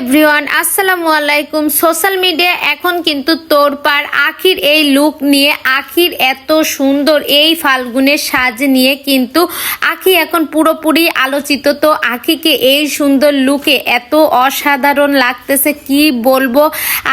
Everyone আসসালামু আলাইকুম। Social media এখন কিন্তু তোর তোরপার আখির এই লুক নিয়ে, আখির এত সুন্দর এই ফাল্গুনের সাজ নিয়ে কিন্তু আখি এখন পুরোপুরি আলোচিত। তো আখিকে এই সুন্দর লুকে এত অসাধারণ লাগতেছে, কি বলব?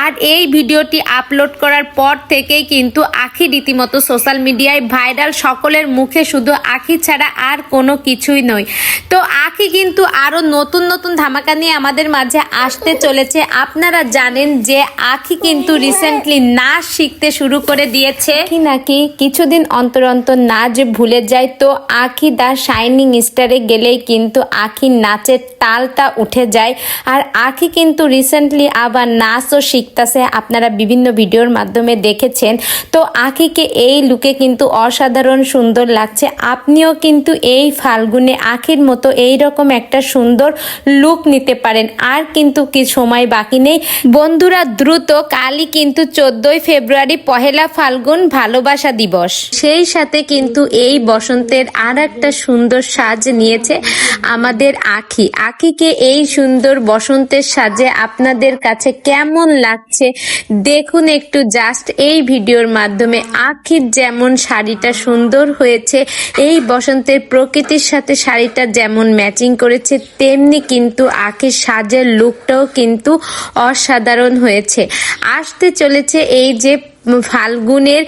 আর এই ভিডিওটি আপলোড করার পর থেকেই কিন্তু আখি রীতিমতো সোশ্যাল মিডিয়ায় ভাইরাল সকলের মুখে শুধু আখি ছাড়া আর কোনো কিছুই নয়। তো আখি কিন্তু আরও নতুন নতুন ধামাকা নিয়ে আমাদের মাঝে আসতে চলেছে। আপনারা জানেন যে আখি কিন্তু রিসেন্টলি নাচ শিখতে শুরু করে দিয়েছে। কি নাকি কিছুদিন অন্তর অন্তর নাচ ভুলে যায়। তো আখি দা শাইনিং স্টারে গেলেই কিন্তু আখি নাচের তালটা উঠে যায়। আর আখি কিন্তু রিসেন্টলি আবার নাচও শিখতেছে। আপনারা বিভিন্ন ভিডিওর মাধ্যমে দেখেছেন। তো আখিকে এই লুকে কিন্তু অসাধারণ সুন্দর লাগছে। আপনিও কিন্তু এই ফাল্গুনে আখির মতো এই রকম একটা সুন্দর লুক নিতে পারেন। আর কিন্তু কি সময় বাকি নেই। বন্ধুরা, দ্রুত কালই কিন্তু চোদ্দই ফেব্রুয়ারি পহেলা ফাল্গুন ভালোবাসা দিবস। সেই সাথে কিন্তু এই বসন্তের আর একটা সুন্দর সাজ নিয়েছে আমাদের আখি। আখিকে এই সুন্দর বসন্তের সাজে আপনাদের কাছে কেমন লাগছে দেখুন একটু জাস্ট এই ভিডিওর মাধ্যমে। আখির যেমন শাড়িটা সুন্দর হয়েছে, এই বসন্তের প্রকৃতির সাথে শাড়িটা যেমন ম্যাচিং করেছে, তেমনি কিন্তু আখির সাজের লুকটাও কিন্তু অসাধারণ হয়েছে। আসতে চলেছে এই যে ফাল্গুনের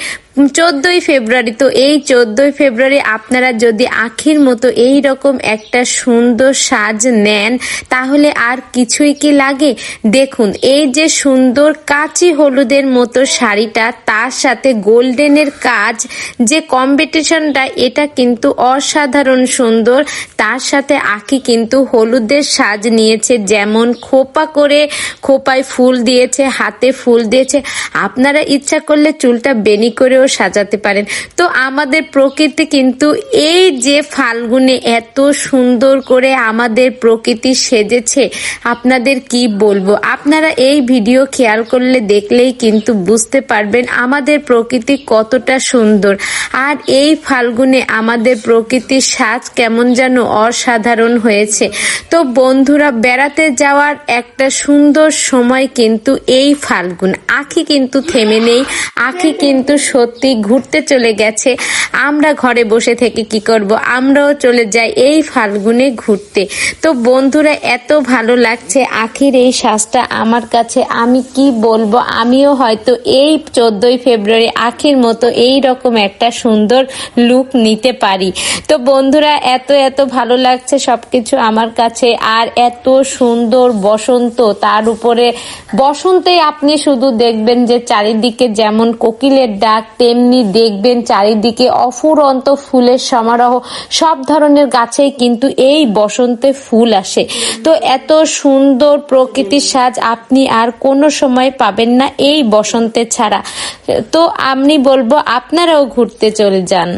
চোদ্দই ফেব্রুয়ারি, তো এই চোদ্দই ফেব্রুয়ারি আপনারা যদি আখির মতো এই রকম একটা সুন্দর সাজ নেন, তাহলে আর কিছুই কি লাগে? দেখুন, এই যে সুন্দর কাঁচি হলুদের মতো শাড়িটা, তার সাথে গোল্ডেনের কাজ, যে কম্পিটিশনটা, এটা কিন্তু অসাধারণ সুন্দর। তার সাথে আখি কিন্তু হলুদের সাজ নিয়েছে, যেমন খোপা করে খোপায় ফুল দিয়েছে, হাতে ফুল দিয়েছে। আপনারা ইচ্ছা করলে চুলটা বেনি করেও সাজাতে পারেন। তো আমাদের প্রকৃতি কিন্তু এই যে ফাল্গুনে এত সুন্দর করে আমাদের প্রকৃতি সেজেছে, আপনাদের কি বলব? আপনারা এই ভিডিও খেয়াল করলে দেখলেই কিন্তু বুঝতে পারবেন আমাদের প্রকৃতি কতটা সুন্দর। আর এই ফাল্গুনে আমাদের প্রকৃতির সাজ কেমন যেন অসাধারণ হয়েছে। তো বন্ধুরা, বেড়াতে যাওয়ার একটা সুন্দর সময় কিন্তু এই ফাল্গুন। আখি কিন্তু থেমে নেই, আখি কিন্তু সত্যি ঘুরতে চলে গেছে। আমরা ঘরে বসে থেকে কি করব? আমরাও চলে যাই এই ফাল্গুনে ঘুরতে। তো বন্ধুরা, এত ভালো লাগছে। আখির এই শ্বাসটা আমার কাছে আমি কি বলব? আমিও হয়তো এই চোদ্দই ফেব্রুয়ারি আখির মতো এই রকম একটা সুন্দর লুক নিতে পারি। তো বন্ধুরা, এত এত ভালো লাগছে সবকিছু আমার কাছে। আর এত সুন্দর বসন্ত, তার উপরে বসন্তে আপনি শুধু দেখবেন যে চারিদিকে যেমন কোকিলের ডাক তেমনি দেখবেন চারিদিকে অফুরন্ত ফুলের সমারোহ। সব ধরনের গাছেই কিন্তু এই বসন্তে ফুল আসে। তো এত সুন্দর প্রকৃতির সাজ আপনি আর কোনো সময় পাবেন না এই বসন্তে ছাড়া। তো আমি বলব, আপনারাও ঘুরতে চলে যান।